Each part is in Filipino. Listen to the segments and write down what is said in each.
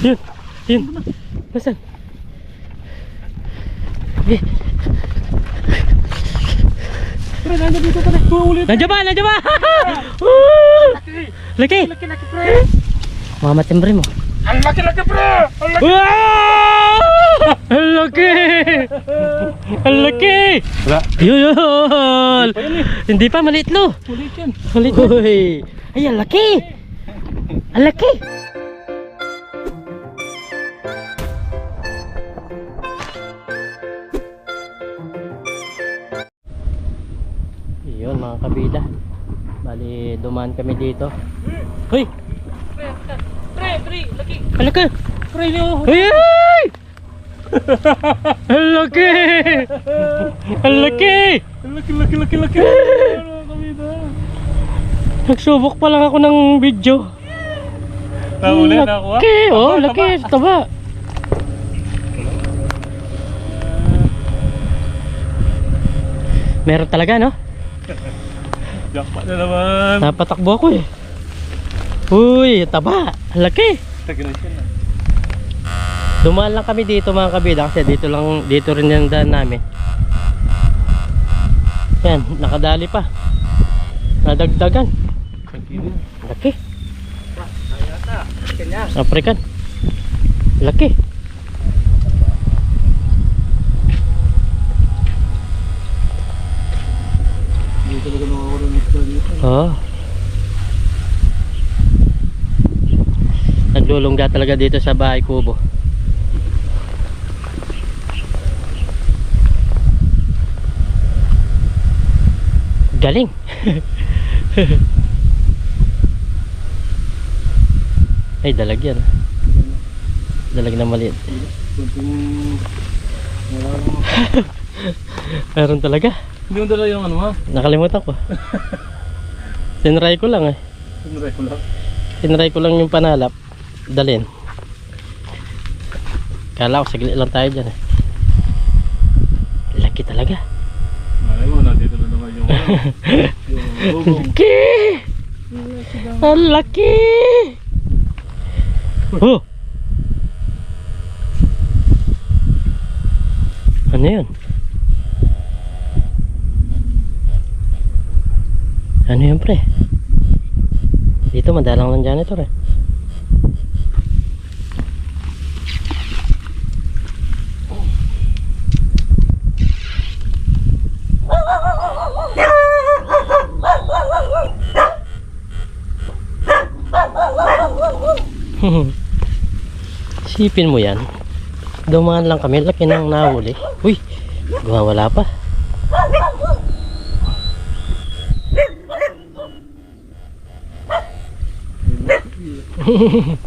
Yun. Yun. Nasaan? Eh, Pre, nandun dito pre. Ulit. nandiyan ba? Nandiyan ba? Laki! Laki, laki pre. Mama timbre mo. Ang laki, laki pre. Ang laki. Ang laki! Ang laki! Wala. Yun! Hindi pa, maliit lo. Ulit yan. Maliit. Uy! Ay, ang laki! Ang laki! Kabida. Bali, dumaan kami dito. Hoy! Pre, pre, laki. Laki! Pre, yo. Ay! ay! Ang laki! Ang laki! Ang laki, laki, laki, laki. Nagsubok pa lang ako ng video. Nahuli na ako ah. Laki! Oh, laki! Taba! Meron talaga, no? Jackpot na naman. Napatakbo ako eh. Uy, taba! Laki! Dumaan lang kami dito mga kabida kasi dito lang dito rin yung daan namin. Yan, nakadali pa. Nadagdagan. Laki. African. Laki. Hindi talaga nakakaroon Oo. Naglulungga talaga dito sa bahay kubo. Galing. Ay, dalag yan. Dalag na maliit. Meron talaga. Hindi mo dala yung ano ha? Nakalimutan ko. Sinry ko lang eh. Tinry ko lang. Sinry ko lang yung panalap. Dalin. Kala ko saglit lang tayo dyan eh. Laki talaga. Malay mo, nandito na naman yung ano. Yung bubong. Laki! Ang laki! Oh! Ano yun? Ano yun pre? Dito madalang ng janitor eh. Sipin mo yan. Dumaan lang kami, laki nang nahuli. Uy, wala pa. Jackpot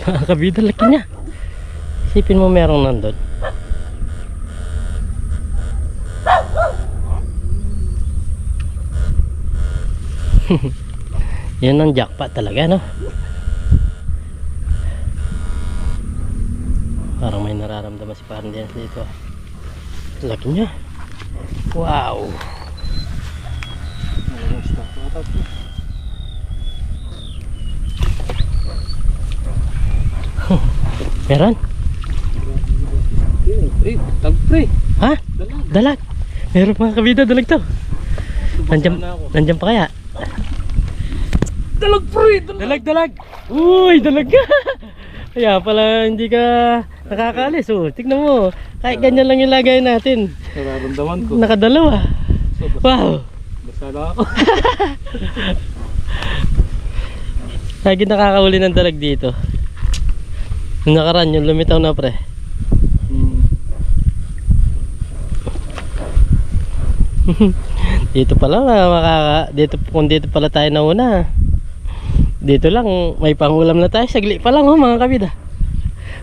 mga kabida, laki niya. Sipin mo merong nandun. Yan ang jackpot talaga, no? Parang may nararamdaman si Parang Dennis dito. Laki niya. Wow! Tatlo. Meron? Eh, tag pre. Ha? Dalag. Dalag! Meron mga kabida, dalag to. Nandiyan, nandiyan pa kaya? Dalag pre! Dalag! Dalag, dalag! Uy, dalag ka! Kaya pala hindi ka nakakaalis. Oh, tignan mo. Kahit ganyan lang yung lagay natin. Nararamdaman ko. Nakadalawa. So, basta, Wow! basta na ako. Lagi nakakahuli ng dalag dito. Yung nakaraan, yung lumitaw na pre. Hmm. Dito pala na makaka dito kung dito pala tayo nauna. Dito lang may pangulam na tayo. Sagli pa lang oh mga kabida.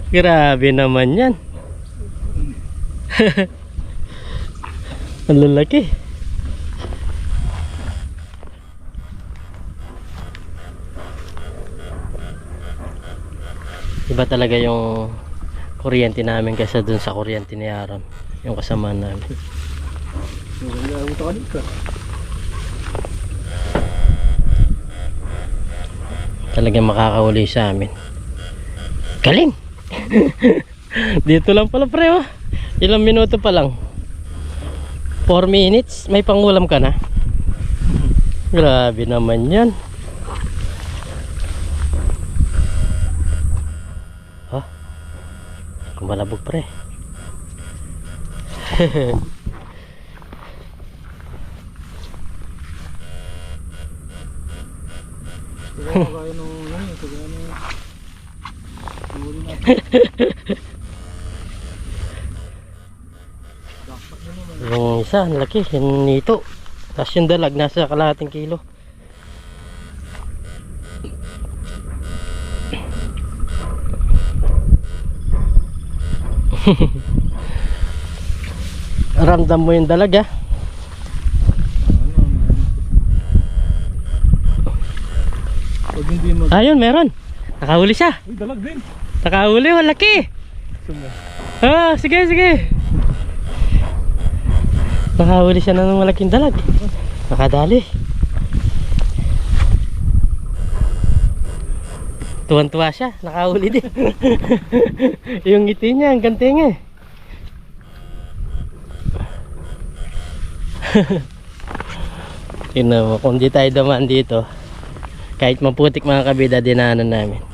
Grabe naman 'yan. Ang lalaki. Iba talaga yung kuryente namin kaysa dun sa kuryente ni Aaron. Yung kasama namin. Talagang makakauli sa amin. Galing! Dito lang pala pre oh. Ilang minuto pa lang. 4 minutes, may pangulam ka na. Grabe naman yan. Ha? Kumalabog pre. Kaya kaya nung ano, kaya nung Huli natin. Dapat na naman. Yung isa, ang laki, nito. Tapos yung dalag, nasa kalahating kilo. Ramdam mo yung dalag ah. Ayun, meron. Nakahuli siya. Uy, dalag din. Nakahuli, oh, laki. Sumo. Ah, sige, sige. Nakahuli siya ng malaking dalag. Nakadali. Tuwan-tuwa siya, nakahuli din. yung ngiti niya, ang ganting eh. Tingnan mo, kung di tayo damaan dito, kahit maputik mga kabida, dinaanan namin.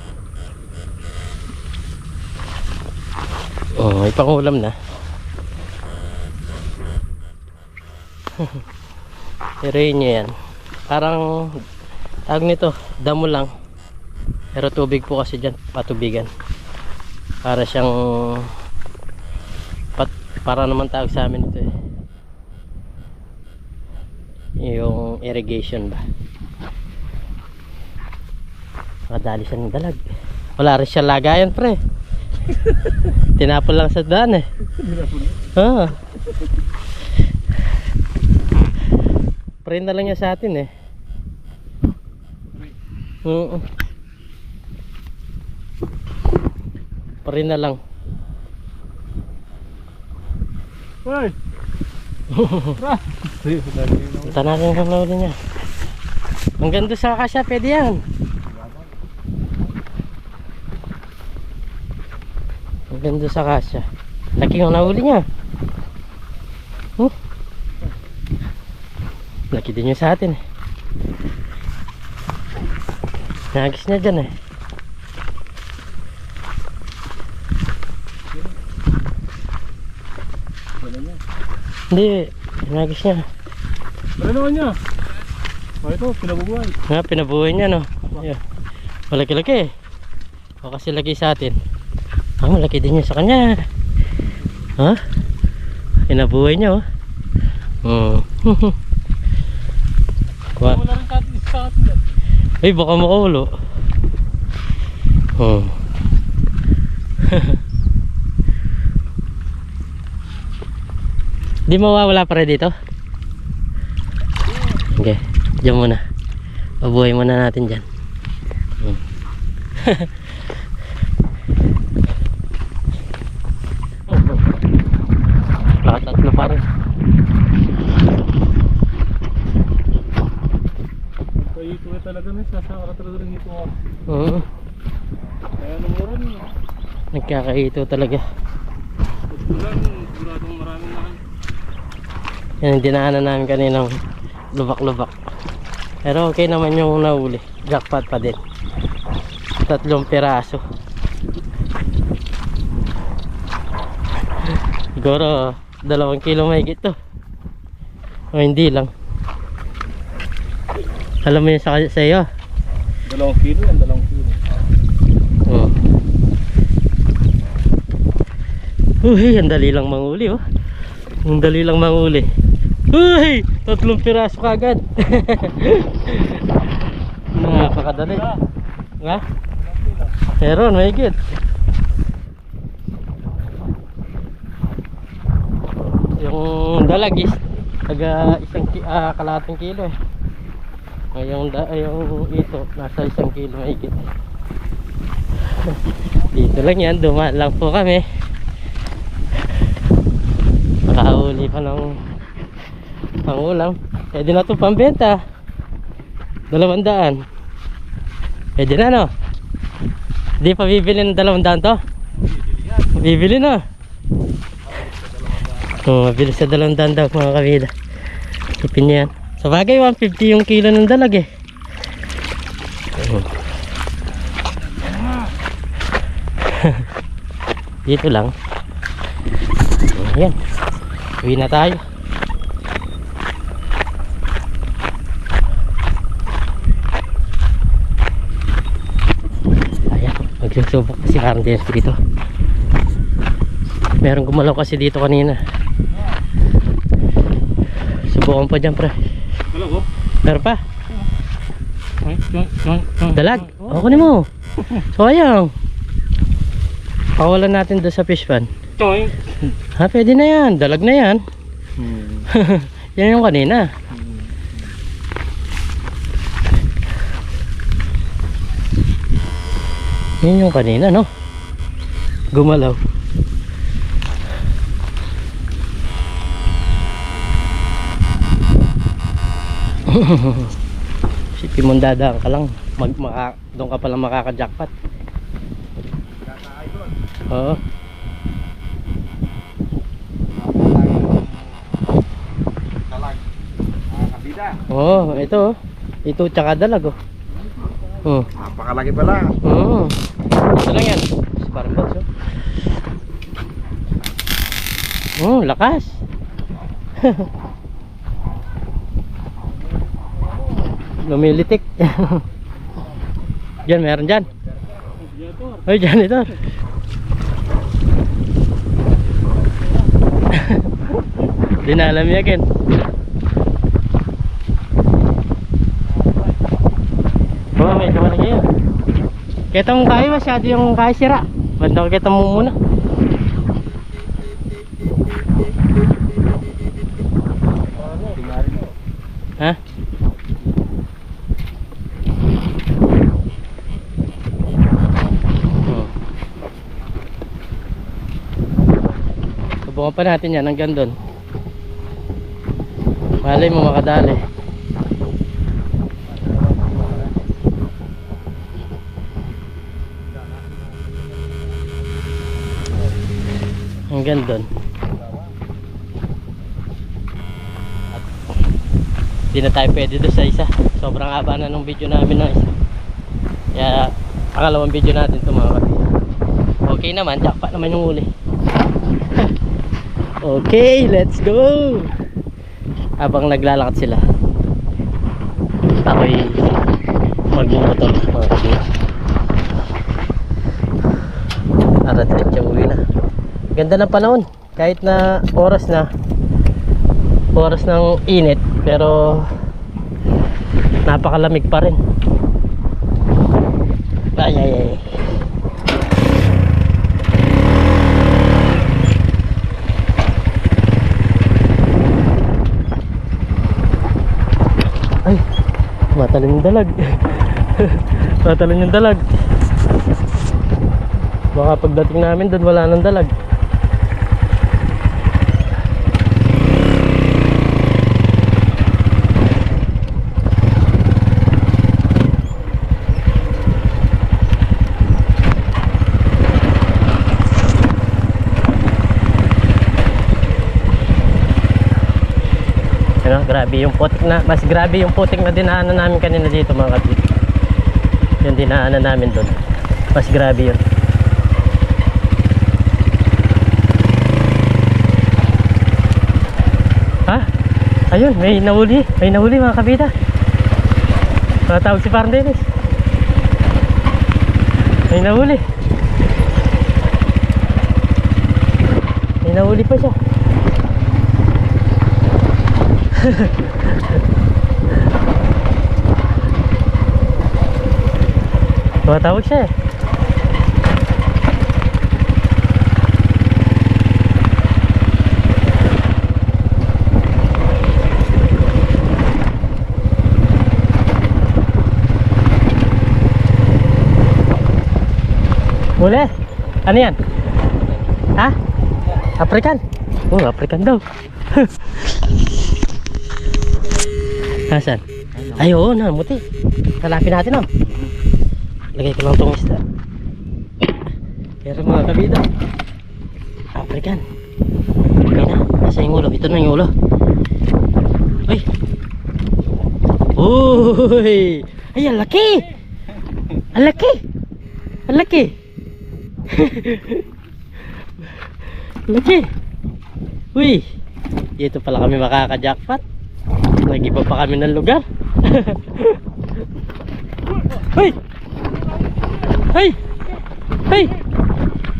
Oh, may pangulam na. Yun nyo yan. Parang, tawag nito, damo lang. Pero tubig po kasi dyan, patubigan. Para siyang, pat, para naman tawag sa amin ito eh. Yung irrigation ba. Nakadali siya ng dalag. Wala rin siya lagayan pre. Tinapon lang sa daan eh. Ah. Pray na lang niya sa atin eh. Oo. Pray na lang. Tra! Uy, lagi na. Ang huli niya. Hanggang doon sa kasya, pwede yan. Doon sa kasya. Laki ang nahuli niya. Huh? Laki din yung sa atin eh. Nagis niya dyan eh. Hindi, nagis niya. Wala naman niya. Oh, ito, pinabubuhay. Nga, pinabuhay niya no. Ayun. Malaki-laki eh. O kasi laki sa atin. Ah, malaki din yun sa kanya. Ha? Pinabuhay niya oh. Hmm. Kuha. Ay, baka makaulo. Hmm. Di mawawala pa rin dito? Okay, dyan muna. Pabuhay muna natin dyan. Hmm. Baka tatlo pa rin. Kaya ito eh talaga na, sasaka talaga rin ito. ah. Oo. Kaya namuran niya. Nagkakaito talaga. Ulan, siguradong maraming nakan. Yan ang dinaanan namin kaninang lubak-lubak. Pero okay naman yung nahuli. Jackpot pa din. Tatlong piraso. Siguro dalawang kilo mahigit to. O hindi lang. Alam mo yun sa, sa iyo? Dalawang kilo yan, dalawang kilo. Oo. Uy, ang dali lang manguli oh. Ang dali lang manguli. Uy, tatlong piraso kagad. Napakadali. Nga? Meron, may higit. Yung dalag is taga isang ki ah, kalahating kilo eh ngayong yung ito nasa isang kilo higit dito lang yan dumaan lang po kami. Makahuli pa ng pangulam. Pwede na ito pambenta. Dalawang daan pwede na no? Di pa bibili ng dalawang daan to? Bibili na. Oh, mabilis sa dalawang daan daw mga kabila. Tipin niyan. Sa bagay, 150 yung kilo ng dalag eh. Dito lang. Ayan. Uwi na tayo. Ayan. Magsusubok kasi parang din dito. Meron gumalaw kasi dito kanina. Subukan pa dyan pre. Meron pa. Dalag. O, kunin mo. Sayang. Pawalan natin doon sa fish pan. Toing. Ha, pwede na yan. Dalag na yan. yan yung kanina. Yan yung kanina, no? Gumalaw. Sipin mong dadaan ka lang. Mag, maka, doon ka pala makaka-jackpot. Oo. Oo, ito oh. Ito tsaka dalag oh. Oh. Napakalaki pala. Oo. Ito lang yan. Parang oh. Oh, lakas. Lumilitik. Diyan, meron dyan. Ay, dyan ito. Dinalam niya. Oo, oh, medyo malaki yun. Kita mong kaya masyado yung kaya sira. Banda ko muna. Ha? Hmm. Subukan pa natin yan hanggang doon. Malay mo makadali. Hanggang doon. Hindi na tayo pwede doon sa isa. Sobrang haba na nung video namin ng isa. Kaya pangalawang video natin ito. Okay naman, jackpot naman yung huli. okay, let's go! Habang naglalakad sila. Ako'y magmumotor mga kapatid. Para diretso uwi na. Ganda ng panahon. Kahit na oras na oras ng init pero napakalamig pa rin. Ay ay. Ay, matalon yung dalag. matalon yung dalag. Baka pagdating namin doon wala nang dalag. Grabe yung putik na, mas grabe yung putik na dinaanan namin kanina dito mga kapit. Yung dinaanan namin doon. Mas grabe yun. Ha? Ayun, may nahuli. May nahuli mga kabita. Matawag si Parang Dennis. May nahuli. May nahuli pa siya. Tumatawag siya eh. Muli? Ano yan? Ha? African? Oh, African daw. Nasaan? Ay, oo, namuti. Kalapin natin, oh. Lagay ko lang tong isda. Pero mga kabida. African. Okay na. Nasa yung ulo. Ito na yung ulo. Ay. Uy. Ay, ang laki. Ang laki. Ang laki. laki. Uy. Dito pala kami makaka-jackpot. Nag-iba pa kami ng lugar. Hoy! Hoy! Hoy!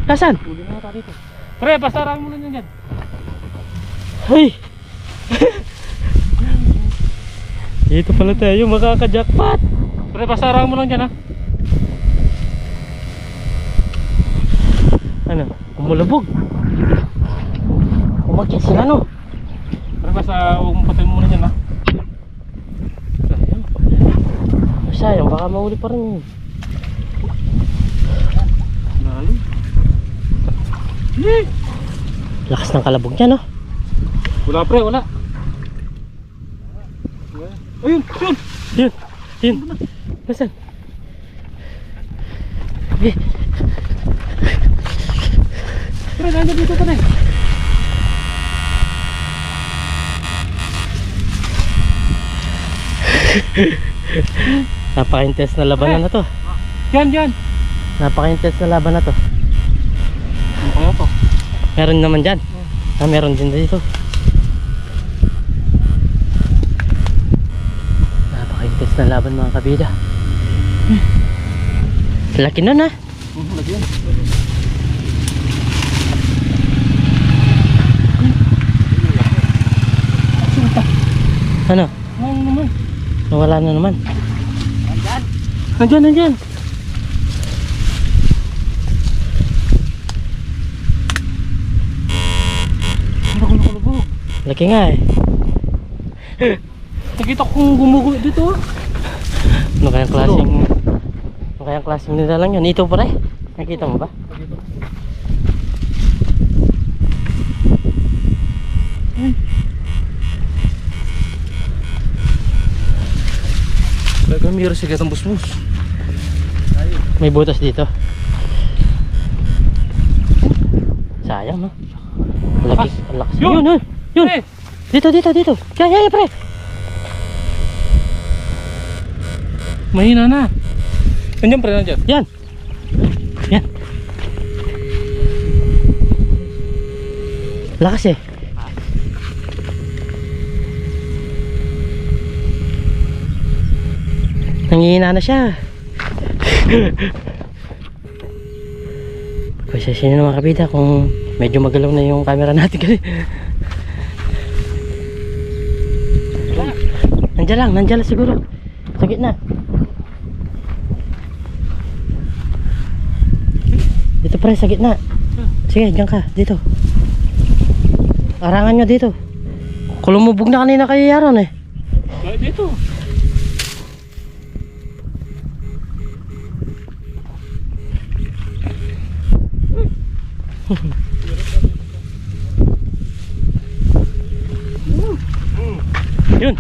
Nasaan? Huli na tayo dito. Pre, basta rami mo na yan. Hoy! Dito pala tayo makaka-jackpot. Pre, basta rami mo lang dyan ha. Ano? Kumulubog. Umakyat sila no? Pre, basta huwag mo patay dyan ha. Sayang. Sayang, baka mahuli pa rin yun. Lakas ng kalabog niya no? Wala pre, wala. Ayun, yun. Yun! Yun! Nasaan? Eh, Pre, nandiyan dito ka na eh. napaka-intense na labanan na to. Yan, yan. Napaka-intense na laban na to. Ano to? Meron naman dyan. Ah, meron din dito. Napaka-intense na laban mga kabida. Laki nun ah. Hmm, lagi yan. Ano? Ano naman? Nawala na naman. Nandyan, nandyan. Ano? Laki nga eh. Nakita ko kung gumugulo dito ah. Ano kayang klaseng... Ano kayang klaseng nila lang yun? Ito pare. Nakita mo ba? Mayroon sige itong busbus. May butas dito. Sayang no? Laki, lakas. Yun! Yun, yun, yun. Pre! Dito, dito, dito. Kaya, kaya, pre. Mahina na. Nandiyan pre, nandiyan. Yan. Yan. Lakas eh. Nangihina na siya. Pasensya na mga kabida kung medyo magalaw na yung camera natin kasi. Nandiyan lang, nandiyan lang siguro. Sa gitna. Dito pre, sa gitna. Sige, diyan ka. Dito. Arangan nyo dito. Kulumubog na kanina kayo yaron eh. Dito. Yun.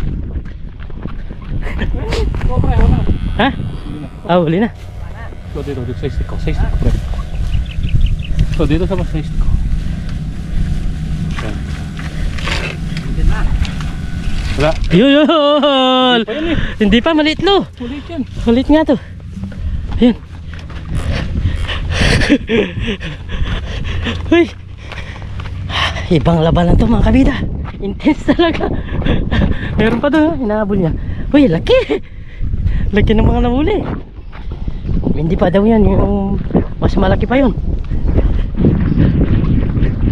Ha? Ah, huli na. So, dito, dito, sa stick ko, sa stick ko, pre. So, dito sa mas sa stick ko. Yan. Wala. Yun, yun. Eh. Hindi pa, maliit lo. Ulit yan. Maliit nga to. Ayun. Uy. Ibang labanan to mga kabida. Intense talaga. Meron pa doon, hinahabol niya. Uy, laki. Laki ng mga nahuli. Hindi pa daw yan, yung mas malaki pa yun.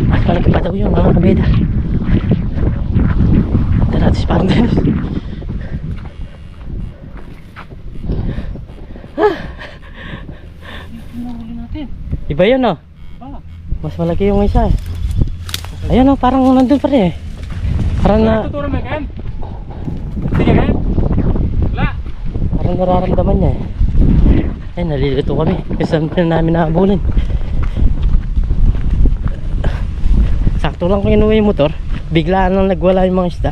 Mas malaki pa daw yun mga kabida. Tara, natin si Parang. Nahuli natin. Iba yun oh. Mas malaki yung isa eh. Ayun oh, parang nandun pa rin eh. Parang na, Tuturo mo yan? Sige, Ken? Wala. parang nararamdaman niya eh. Ay, nalilito kami. Kasi na namin nakabulin. Sakto lang kung inuwi yung motor. biglaan nang nagwala yung mga isda.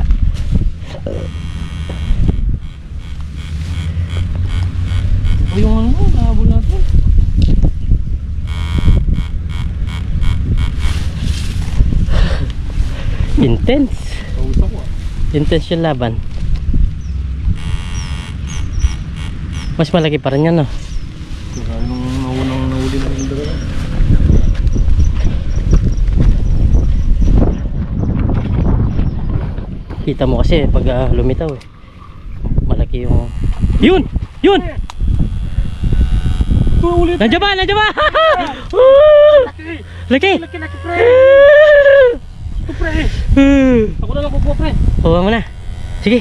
Intense. Intense yung laban. Mas malaki pa rin yan, no? Kaya nung naunang nahuli na yung dalawa. Kita mo kasi pag ah, lumitaw eh. Malaki yung... Yun! Yun! Nandiyan ba? Nandiyan ba? Laki! Laki, laki pre! Ito pre! Ako na lang kukuha pre! Kuha mo na. Sige.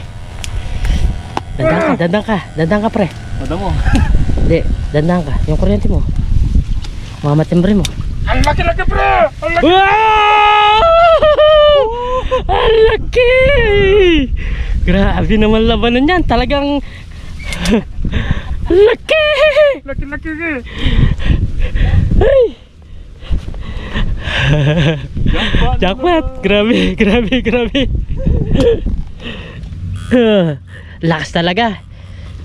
Dandang ka, dandang ka. Dandang ka, pre. Mada mo. Hindi, dandang ka. Yung kuryente mo. Mga matimbre mo. Ang laki laki pre! Ang laki! Wow! Ang laki! Grabe naman labanan yan. Talagang... laki! Laki laki eh! Ay! Jackpot! Jackpot! Grabe, grabe, grabe. Lakas talaga.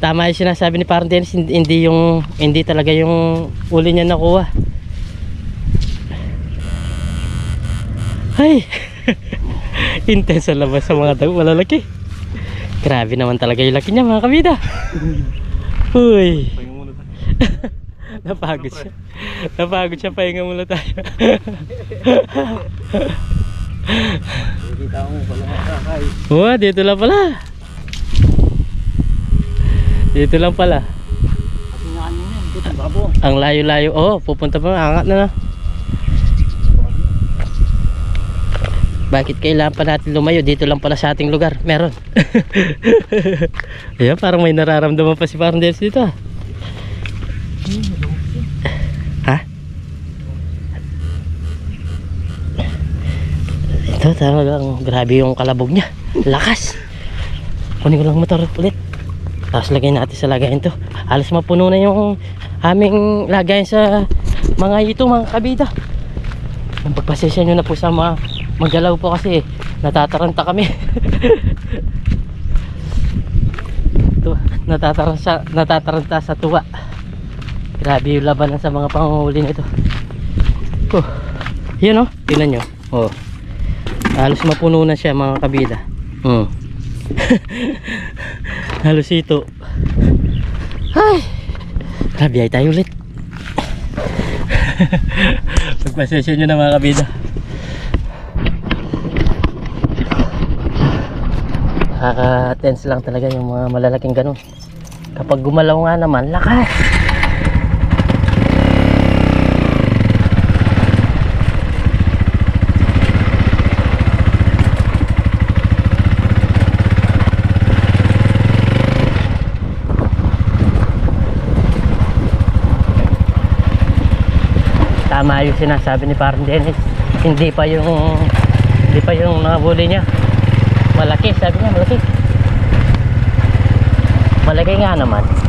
Tama yung sinasabi ni Parang Dennis, hindi, hindi yung hindi talaga yung uli niya nakuha. Ay! Intense ang labas sa mga dago, malalaki. Grabe naman talaga yung laki niya mga kabida. Uy! Napagod siya. Napagod siya, pahinga muna tayo. Kita mo pala makakay. Wow, dito lang pala. Dito lang pala. Ang layo-layo. Oh, pupunta pa. Angat na na. Bakit kailangan pa natin lumayo? Dito lang pala sa ating lugar. Meron. Ayan, parang may nararamdaman pa si Parang dito. ah. Ito talagang grabe yung kalabog niya. Lakas. Kunin ko lang motor ulit. Tapos lagay natin sa lagayan to. Halos mapuno na yung aming lagayan sa mga ito mga kabida. Pagpasensya nyo na po sa mga magalaw po kasi natataranta kami. Ito, natataranta, natataranta sa tuwa. Grabe yung labanan sa mga panguhuli nito. Oh, yan oh, tingnan nyo. Oh. Halos mapuno na siya mga kabida. Hmm. Halos ito. Ay! Grabe ay tayo ulit. Pagpasensya nyo na mga kabida. Nakaka-tense lang talaga yung mga malalaking ganun. Kapag gumalaw nga naman, lakas! Tama yung sinasabi ni Parang Dennis. Hindi pa yung hindi pa yung nakabuli niya. Malaki sabi niya malaki. Malaki nga naman